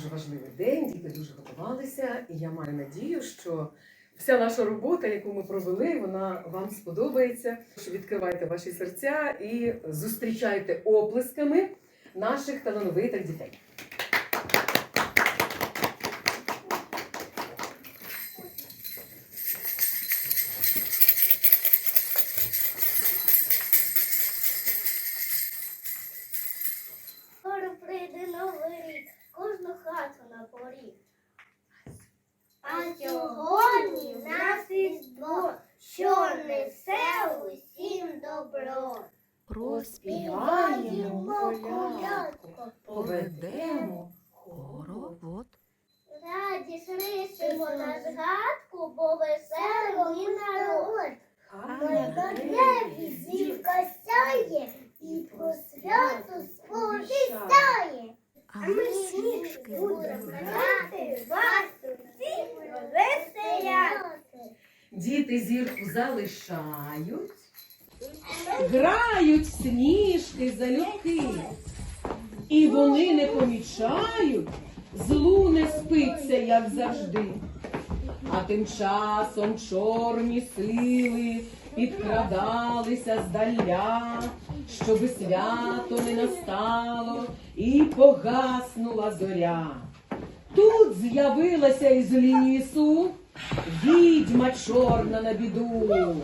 Дуже важливий день, діти дуже готувалися, і я маю надію, що вся наша робота, яку ми провели, вона вам сподобається. Відкривайте ваші серця і зустрічайте оплесками наших талановитих дітей. А сьогодні нас різдво, що несе усім добро. Проспіваємо колядку, поведемо Хоровод. Раді рисимо на згадку, бо веселий народ. На небі зірка сяє і про свято сповіщає. А ми сніжки будемо будемо грати, Діти зірку залишають, грають сніжки залюбки, і вони не помічають, злу не спиться, як завжди. А тим часом чорні сили підкрадалися здаля, щоби свято не настало і погаснула зоря. Тут з'явилася із лісу відьма чорна на біду.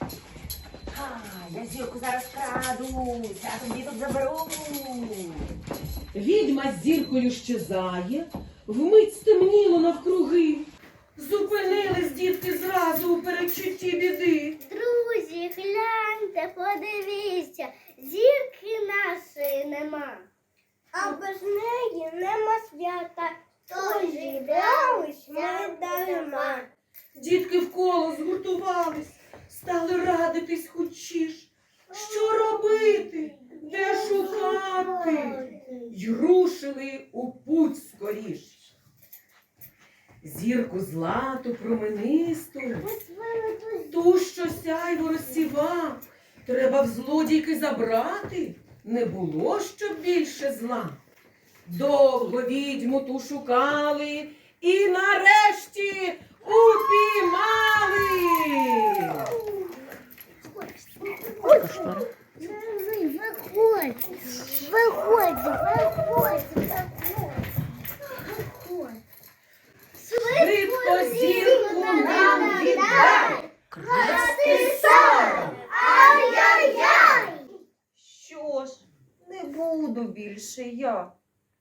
А, я зірку зараз крадусь, а тобі тут заберу. Відьма з зіркою щезає, вмить стемніло навкруги. Зупинились дітки зразу у передчутті біди. Друзі, гляньте, подивіться, зірки нашої нема. А без неї нема свята, тож ми дарма. Дітки вколо згуртувались, стали радитись хочіш. Що робити? Де шукати? й рушили у путь скоріш. Зірку злату променисту, ту, що сяйво розсіва, треба в злодійки забрати, не було щоб більше зла. Довго відьму ту шукали і нарешті упіймали. Виходь, виходь, виходь, виходь. Швидко зірку нам віддай. Красти сам! Ай-яй-яй! Що ж, не буду більше я.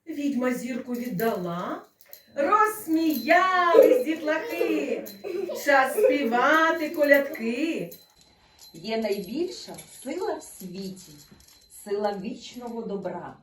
Відьма зірку віддала, розсміялись дітлахи. Час співати колядки. Є найбільша сила в світі, сила вічного добра,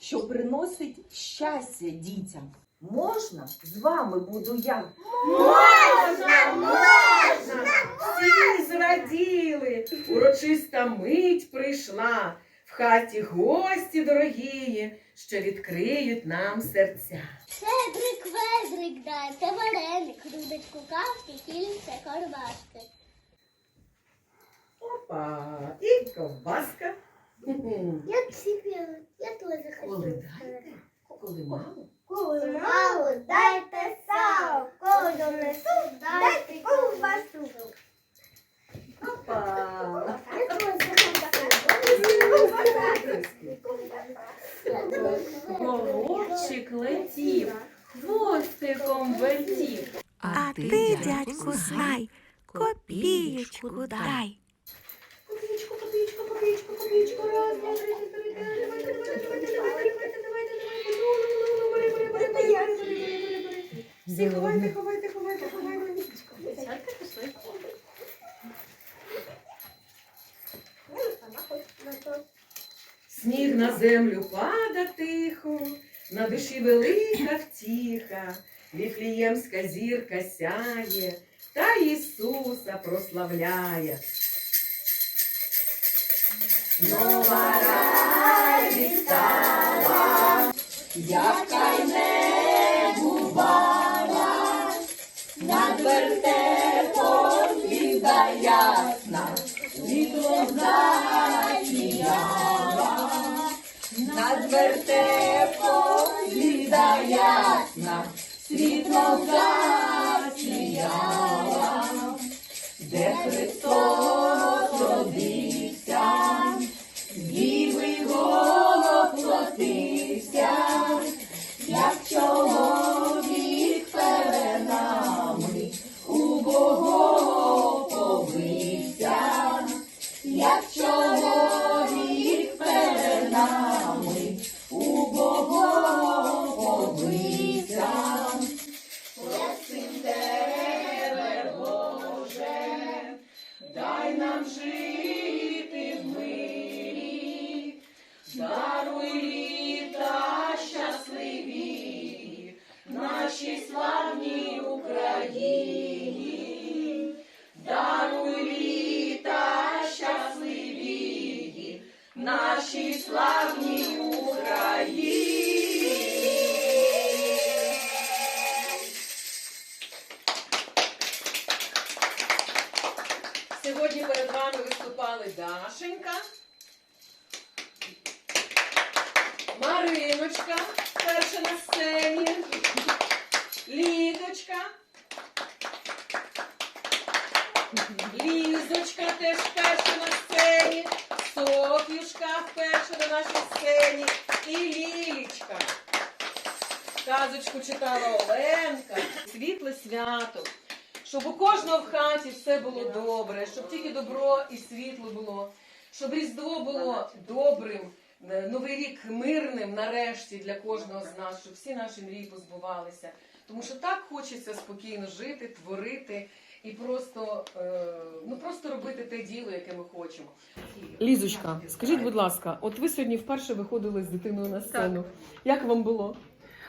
що приносить щастя дітям. Можна з вами буду я. Можна, можна! Всі зраділи, урочиста мить прийшла. Хаті гості дорогії, що відкриють нам серця. Щедрик, ведрик, дайте вареник, грудочку кавки, кільце, корбашки. Опа, і ковбаска. Хм-хм. Я теж хочу. Коли дайте, коли мало. Коли мало, дайте сало, коли донесу, дайте ковбасу. Опа. Я теж Голубчик летів, хвостиком вертів. А ти, дядьку, знай, копієчку дай. Копійку, копійку, копійку, копійку, раз, два, три, чотири, п'ять, давайте, давайте, давайте, давайте, давайте, давайте, давайте, ну, ну, ну, ну, бери, бери. Всі ховайте, ховайте, ховайте, ховайте. Десятка пішли. Сніг на землю пада тихо, на душі велика втіха, Віфліємська зірка сяє, та Ісуса прославляє. Нова радість стала, яка й не бувала, над вертепом віда ясна, світло засіяла. Над вертепом світло засіяла, нашій славній Україні. Сьогодні перед вами виступали Дашенька, Мариночка, перша на сцені, Лідочка, Лізочка теж перша на сцені, Софюшка вперше на нашій сцені і Лілічка. Казочку читала Оленка. Світле свято. Щоб у кожного в хаті все було добре, щоб тільки добро і світло було, щоб Різдво було добрим, е, Новий рік мирним нарешті для кожного з нас, щоб всі наші мрії позбувалися. Тому що так хочеться спокійно жити, творити і просто, е, ну, просто робити те діло, яке ми хочемо. Лізочка, скажіть, будь ласка, от ви сьогодні вперше виходили з дитиною на сцену. Як вам було?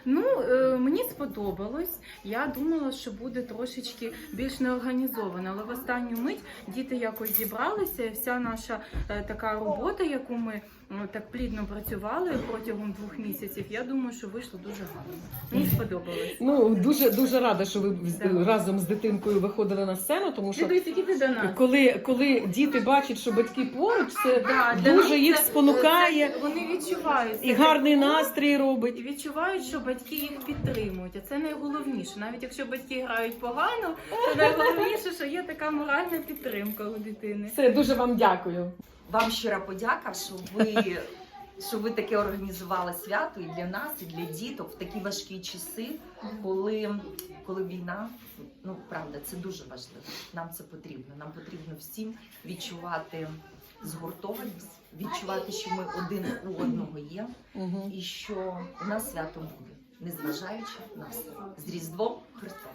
Ну, е, мені сподобалось. Я думала, що буде трошечки більш неорганізовано, але в останню мить діти якось зібралися, і вся наша е, така робота, яку ми так плідно працювали протягом двох місяців, я думаю, що вийшло дуже гарно. Мені сподобалось. Ну дуже дуже рада, що ви Так. разом з дитинкою виходили на сцену, тому що до нас. коли, коли діти бачать, що батьки поруч, це Да, дуже їх це- спонукає це- Вони відчувають і гарний настрій І робить. відчувають, що батьки їх підтримують, а це найголовніше. Навіть якщо батьки грають погано, то найголовніше, що є така моральна підтримка у дитини. Все, дуже вам дякую. Вам щира подяка, що ви, що ви таке організували свято і для нас, і для діток в такі важкі часи, коли, коли війна, ну правда, це дуже важливо. Нам це потрібно. Нам потрібно всім відчувати згуртованість, відчувати, що ми один у одного є, і що у нас свято буде, незважаючи на все. З Різдвом Христос.